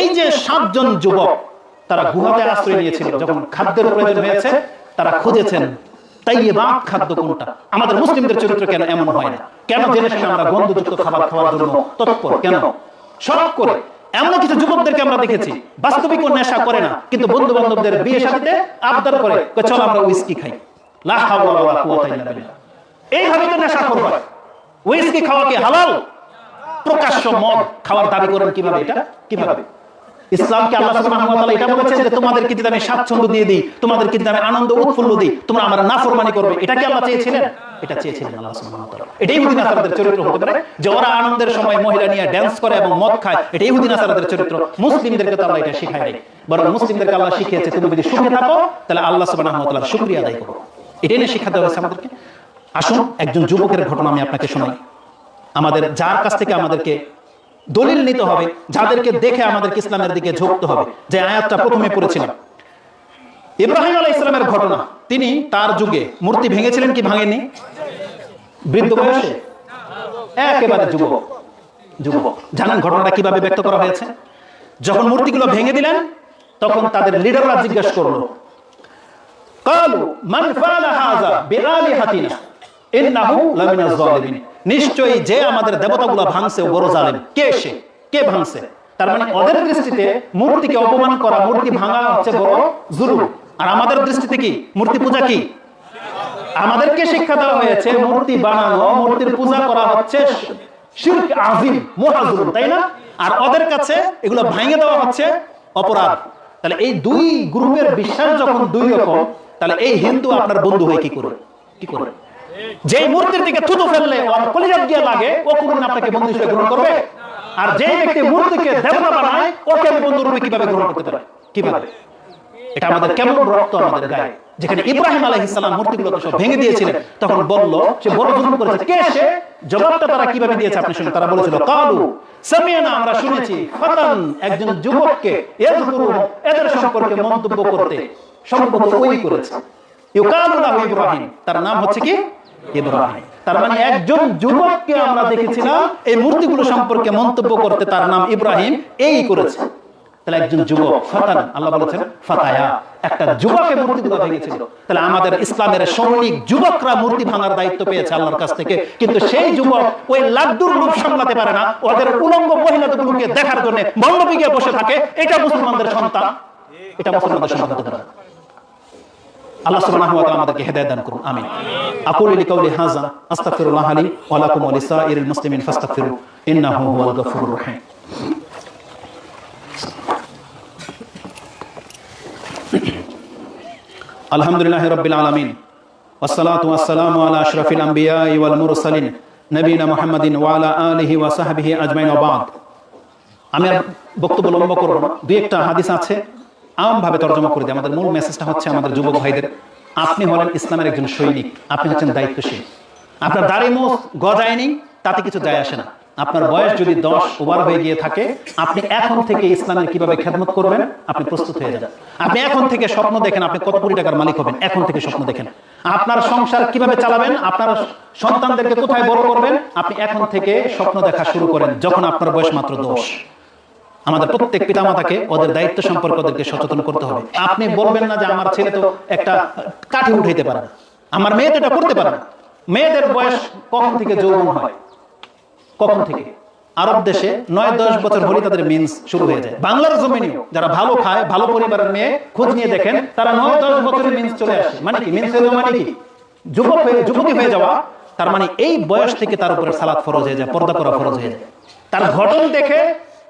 এই যে সাতজন যুবক তারা গুহাতে আশ্রয় নিয়েছিল, যখন খাদ্যের প্রয়োজন হয়েছে, তারা খুঁজেছেন তাই বাক খাদ্য কোনটা? আমাদের মুসলিমদের চরিত্র কেন এমন হয় না? কেন জেনে আমরা গন্ধযুক্ত খাবার খাওয়ার জন্য তৎপর? কেন? সরব করে এমন কিছু যুবকদেরকে আমরা দেখেছি, বাস্তবিক নেশা করে না, কিন্তু বন্ধু বান্ধবদের বিয়ে সাথে আবদার করে চল আমরা উইস্কি খাই। এইভাবে তো নেশা করবে উইস্কি খাওয়া কি হালাল? প্রকাশ্য মদ খাওয়ার দাবি করেন কীভাবে এটা? কীভাবে? ইসলামকে আল্লাহ সুবহানাহু ওয়া তাআলা তোমাদেরকে যদি আমি স্বাচ্ছন্দ্য দিয়ে দিই, তোমাদেরকে যদি আমি আনন্দ উৎফুল্ল দিই, তোমরা আমার নাফরমানি করবে। এটা কি আল্লাহ চেয়েছিলেন? এটা চেয়েছিলেন আল্লাহ সুবহানাহু ওয়া তাআলা। এটা ইহুদি নাসারাদের চরিত্র হতে পারে, যে ওরা আনন্দের সময় মহিলা নিয়ে ড্যান্স করে এবং মদ খায়। এটা ইহুদি নাসারাদের চরিত্র। মুসলিমদেরকে তো আল্লাহ এটা শেখায় নাই। বরং মুসলিমদেরকে আল্লাহ শিখিয়েছে, তুমি যদি সুখে থাকো, তাহলে আল্লাহ সুবহানাহু ওয়া তাআলার শুকরিয়া আদায় করো। এটাই না শিক্ষা দেওয়া হয়েছে আমাদেরকে। আসুন, একজন যুবকের ঘটনা আমি আপনাকে শোনাই। আমাদের, যার কাছ থেকে আমাদেরকে দলিল নিতে হবে যাদেরকে দেখে আমাদেরকে ইসলামের দিকে ঝুঁকতে হবে। যে আয়াতটা প্রথমে পড়েছিলাম। ইব্রাহিম আলাহ ইসলামের ঘটনা। তিনি তার যুগে মূর্তি ভেঙেছিলেন কি ভাঙেনি বৃদ্ধ বয়সে? একেবারে যুবক। যুবক। জানেন ঘটনাটা কীভাবে ব্যক্ত করা হয়েছে? যখন মূর্তিগুলো ভেঙে দিলেন তখন তাদের লিডাররা জিজ্ঞাসা করল কালু মান ফাআলা হাযা বিআলিহাতিনা? ইন্নাহু লামিনাজ জালিমিন নিশ্চয়ই যে আমাদের দেবতাগুলো ভাঙছে বড় জালেম কে সে? কে ভাঙছে? তার মানে ওদের দৃষ্টিতে মূর্তিকে অপমান করা, মূর্তি ভাঙা হচ্ছে বড় জুলুম। আর আমাদের দৃষ্টিতে কি? মূর্তি পূজা কি? আমাদেরকে শিক্ষা দেওয়া হয়েছে, মূর্তি বানানো, মূর্তির পূজা করা হচ্ছে শিরক আজিম মহাজুলুম তাই না? আর ওদের কাছে এগুলো ভাঙে দেওয়া হচ্ছে অপরাধ। তাহলে এই দুই গ্রুপের বিশ্বাস যখন দুই রকম, তাহলে এই হিন্দু আপনার বন্ধু হয়ে কি করে কি করে যে মূর্তির দিকে থুতু ফেললে ওর কলিজাত দিয়ে লাগে, ও কোনদিন আপনাকে বন্ধু হিসেবে গ্রহণ করবে? আর যে ব্যক্তি মূর্তিকে দেবতা বানায়, ওকে আমি বন্ধু রূপে কীভাবে গ্রহণ করতে পারে? কীভাবে? এটা আমাদের কেমন রক্ত আমাদের গায়ে? যেখানে ইব্রাহিম আলাইহিসসালাম মূর্তিগুলোকে সব ভেঙে দিয়েছিলেন, তখন বলল, সে বড় জুলুম করেছে। কে সে? জবাবটা তারা কীভাবে দিয়েছে আপনি শুনুন। তারা বলেছিল, কালু, সামিয়ানা, আমরা শুনেছি, ফাতান একজন যুবককে এদের সম্পর্কে মন্তব্য করতে সম্ভবত ওই করেছে। ইউকালু লাহু ইব্রাহিম, তার নাম হচ্ছে কি? ইব্রাহিম তার মানে একজন যুবককে আমরা দেখেছিলাম এই মূর্তিগুলো সম্পর্কে মন্তব্য করতে তার নাম ইব্রাহিম এই করেছে। তাহলে একজন যুবক ফাতান আল্লাহ বলেছেন ফাতায়া একটা যুবকের মূর্তিগুলো ভেঙেছিল তাহলে আমাদের ইসলামের সৈনিক যুবকরা মূর্তি ভাঙার দায়িত্ব পেয়েছে আল্লাহর কাছ থেকে। কিন্তু সেই যুবক ওই লাড্ডুর রূপ সামলাতে পারে না। ওদের উলঙ্গ মহিলাগুলোকে দেখার জন্য মণ্ডপে গিয়ে বসে থাকে। এটা মুসলমানদের সন্তান। এটা মুসলমানদের সন্তান। আল্লাহ সুবহানাহু ওয়া তাআলা আমাদেরকে হেদায়েত দান করুন আমিন আকুলু লিকাউলি হাযা আস্তাগফিরুল্লাহ লি ওয়া লাকুম ওয়া লিসাইরিল মুসলিমিন ফাস্তাগফিরু ইন্নাহু হুয়াল গফুরুর রহিম আলহামদুলিল্লাহ রাব্বিল আলামিন والصلاة والسلام على أشرف الأنبياء والمرسلين نبينا محمد وعلى آله وصحبه أجمعين وبعد আমি আর বক্তব্য লম্ব করব না দুই একটা হাদিস আছে আমভাবে তর্জমা করে দিই আমাদের মূল মেসেজটা হচ্ছে আমাদের যুবক ভাইদের, আপনি হলেন ইসলামের একজন সৈনিক, আপনি হচ্ছেন দায়িত্বশীল। আপনার দাড়ি মুখ গজায়নি, তাতে কিছু যায় আসে না। আপনার বয়স যদি দশ ওভার হয়ে গিয়ে থাকে, আপনি এখন থেকে ইসলামের কীভাবে খেদমত করবেন? আপনি প্রস্তুত হয়ে যান। আপনি এখন থেকে স্বপ্ন দেখেন আপনি কত কোটি টাকার মালিক হবেন। এখন থেকে স্বপ্ন দেখেন। আপনার সংসার কীভাবে চালাবেন? আপনার সন্তানদেরকে কোথায় বড় করবেন? আপনি এখন থেকে স্বপ্ন দেখা শুরু করেন, যখন আপনার বয়স মাত্র দশ। আমাদের প্রত্যেক পিতামাতাকে ওদের দায়িত্ব সম্পর্কে ওদেরকে সচেতন করতে হবে। আপনি বলবেন না যে আমার ছেলে তো একটা কাঠি উঠাইতে পারে না। আমার মেয়ে তো এটা করতে পারে না। মেয়েদের বয়স কখন থেকে যৌবন হয়? কখন থেকে? আরব দেশে নয়, দশ বছর হলে তাদের মিন্স শুরু হয়ে যায়। বাংলার জমিনেও যারা ভালো খায়, ভালো পরিবারের মেয়ে খোঁজ নিয়ে দেখেন, তারা নয়, দশ বছরে মিন্স চলে আসে। মানে কি? মিন্স মানে কি? যুবক হয়ে যুবতী হয়ে যাওয়া। তার মানে এই বয়স থেকে তার উপরে সালাদ ফরজ হয়ে যায়, পর্দা করা ফরজ হয়ে যায়। তার ঘটন দেখে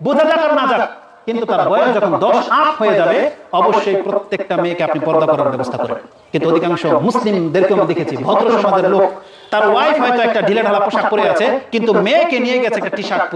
বোঝা যাক আর না যাক, কিন্তু তার বয়স যখন দশ আপ হয়ে যাবে, অবশ্যই প্রত্যেকটা মেয়েকে আপনি পর্দা করার ব্যবস্থা করেন কিন্তু অধিকাংশ মুসলিমদেরকে দেখেছি, ভদ্র সমাজের লোক, তার ওয়াইফ হয়তো একটা ঢিলে ঢালা পোশাক পরে আছে, কিন্তু মেয়েকে নিয়ে গেছে একটা টি শার্ট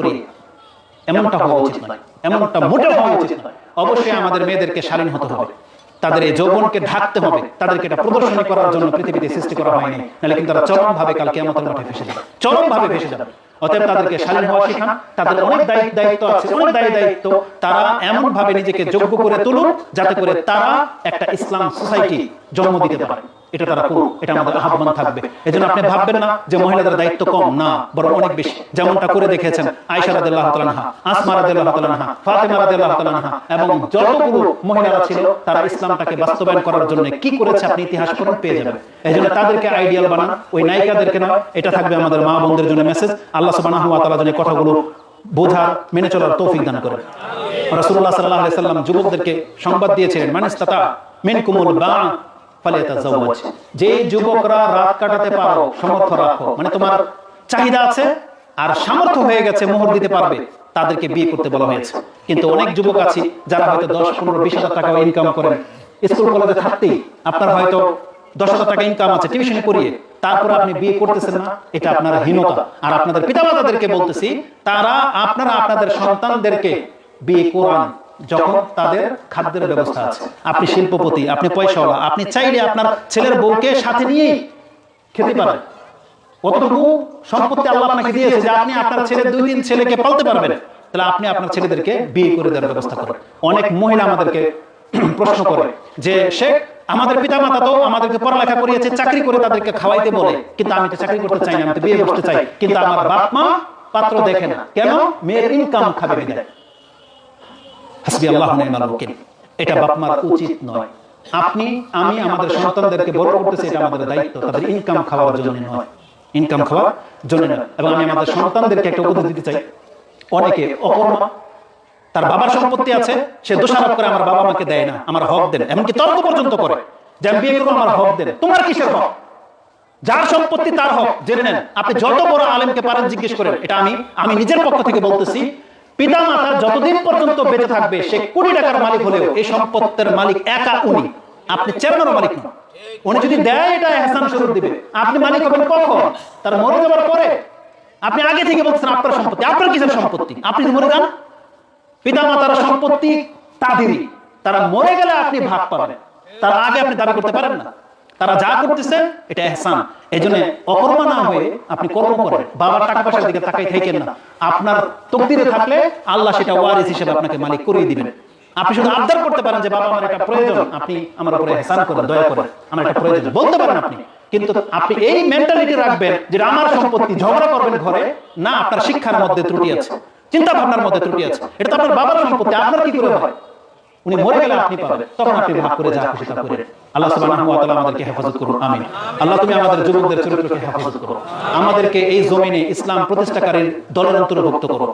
এমনটা হওয়া উচিত নয়, এমনটা হওয়া উচিত নয়। অবশ্যই আমাদের মেয়েদেরকে হতে হবে। তাদের এই যৌবনকে ঢাকতে হবে। তাদেরকে এটা প্রদর্শনী করার জন্য পৃথিবীতে সৃষ্টি করা হয়নি। নাহলে কিন্তু তারা চরম ভাবে কালকে আমাদের মাঠে ফেসে যাবে। চরম ভাবে ফেসে যাবে। অতএব তাদেরকে শালীন হওয়া শেখান। তাদের অনেক দায়িত্ব দায়িত্ব আছে। অনেক দায়ী দায়িত্ব তারা এমন ভাবে নিজেকে যোগ্য করে তুলুক যাতে করে তারা একটা ইসলাম সোসাইটি জন্ম দিতে পারে। এটা তারা করুক, এটা আমাদের আহ্বান থাকবে। এজন্য আপনি ভাববেন না যে মহিলাদের দায়িত্ব কম, না, বরং অনেক বেশি। যেমনটা করে দেখেছেন আয়েশা রাদিয়াল্লাহু তাআলা আসমা রাদিয়াল্লাহু তাআলা ফাতেমা রাদিয়াল্লাহু তাআলা এবং যতগুলো মহিলারা ছিল, তারা ইসলামটাকে বাস্তবায়ন করার জন্য কি করেছে আপনি ইতিহাস পড়ুন পেয়ে যাবেন। এজন্য তাদেরকে আইডিয়াল বানান, ওই নায়িকাদেরকে নয় এটা থাকবে আমাদের মা বোনদের জন্য মেসেজ। আল্লাহ সুবহানাহু ওয়া তাআলা কথাগুলো বোঝার, মেনে চলার তৌফিক দান করেন রাসূলুল্লাহ সাল্লাল্লাহু আলাইহি সাল্লাম যুবকদেরকে সংবাদ দিয়েছিলেন মানিস্তাতা মিনকুমুল বা ফালিয়াতাজাওয়াজ। যে যুবকরা রাত কাটাতে পারো সমর্থ রাখো। মানে তোমার চাহিদা আছে আর সামর্থ্য হয়ে গেছে মোহর দিতে পারবে। তাদেরকে বিয়ে করতে বলা হয়েছে। কিন্তু অনেক যুবক আছে যারা হয়তো দশ পনেরো বিশ হাজার টাকা ইনকাম করেন স্কুল কলেজে থাকতেই আপনার হয়তো দশ হাজার টাকা ইনকাম আছে টিউশন করিয়ে। তারপরে আপনি বিয়ে করতেছেন না এটা আপনার হীনতা। আর আপনাদের পিতামাতাদেরকে বলতেছি তারা আপনারা আপনাদের সন্তানদেরকে বিয়ে করান যখন তাদের খাদ্যের ব্যবস্থা আছে। আপনি শিল্পপতি আপনি পয়সাওয়ালা আপনি চাইলে আপনার ছেলের বউকে সাথে নিয়েই খেতে পারেন। কতটুকু সম্পত্তি আল্লাহ আপনাকে দিয়েছে যে আপনি আপনার ছেলের দুই তিন ছেলেকে পালতে পারবেন। তাহলে আপনি আপনার ছেলেদেরকে বিয়ে করে দেওয়ার ব্যবস্থা করেন। অনেক মহিলা আমাদেরকে প্রশ্ন করে যে শেখ আমাদের পিতামাতা তো আমাদেরকে পড়ালেখা করিয়েছে চাকরি করে তাদেরকে খাওয়াইতে বলে। কিন্তু আমি তো চাকরি করতে চাই না আমি তো বিয়ে করতে চাই। কিন্তু আমার বাপ মা পাত্র দেখে না কেন মেয়ের ইনকাম খাবে বিদায় হাসবি আল্লাহ ওয়াকিল এটা বাপ মার উচিত নয়। আপনি, আমি আমাদের সন্তানদেরকে বড় করতেছি, এটা আমাদের দায়িত্ব। তাদের ইনকাম খাওয়ার জন্য নয়। ইনকাম খাওয়ার জন্য নয়। এবং আমি আমাদের সন্তানদেরকে একটা উপদেশ দিতে চাই। অনেকে অকর্মা, তার বাবার সম্পত্তি আছে, সে দোষারোপ করে আমার বাবা আমাকে দেয় না, আমার হক দেন, এমনকি তর্ক পর্যন্ত করে। যে আমি বিয়ে করব, আমার হক দেন। তোমার কিসের হক? যার সম্পত্তি তার হক, জেনে নেন। আপনি যত বড় আলেমকে পারেন জিজ্ঞেস করেন। এটা আমি আমি নিজের পক্ষ থেকে বলতেছি পিতা মাতা যতদিন পর্যন্ত বেঁচে থাকবে, সে কোটি টাকার মালিক হলেও এই সম্পত্তির মালিক একা উনি। আপনি চেয়ারম্যানের মালিক নন উনি যদি দেয় এটা এহসান স্বরূপ দিবে। আপনি মালিক হবেন কখন? তার মরে যাওয়ার পরে। আপনি আগে থেকে বলছেন আপনার সম্পত্তি। আপনার কিসের সম্পত্তি? আপনি মরে যান পিতা মাতার সম্পত্তি তাদেরই। তারা মরে গেলে আপনি ভাগ পাবেন। তার আগে আপনি দাবি করতে পারেন না। তারা যা করতেছে এটা এহসান। এই জন্য অকর্মা না হয়ে আপনি কর্ম করেন। বাবার টাকা পয়সার দিকে তাকাই থাকেন না। আপনার তকদিরে থাকলে আল্লাহ সেটা ওয়ারিস হিসেবে আপনাকে মালিক করিয়ে দিবেন। আপনি শুধু আবদার করতে পারেন যে বাবা আমার এটা প্রয়োজন। আপনি আমার উপরে এহসান করেন দয়া করেন। আমার এটা প্রয়োজন। বলতে পারেন আপনি। কিন্তু আপনি এই মেন্টালিটি রাখবেন যে আমার সম্পত্তি ঝগড়া করবেন ঘরে না আপনার শিক্ষার মধ্যে ত্রুটি আছে। চিন্তা ভাবনার মধ্যে ত্রুটি আছে। এটা তো আপনার বাবার সম্পত্তি আপনার কি করে হয়? উনি মরে গেলে আপনি পাবেন। তখন আপনি ভাগ করে যা খুশি তা করে আল্লাহ সুবহানাহু ওয়া তাআলা আমাদেরকে হেফাজত করুন আমিন। আল্লাহ তুমি আমাদের যুবকদের চরিত্রকে হেফাজত করো। আমাদেরকে এই জমিনে ইসলাম প্রতিষ্ঠাকারীর দলের অন্তর্ভুক্ত করো।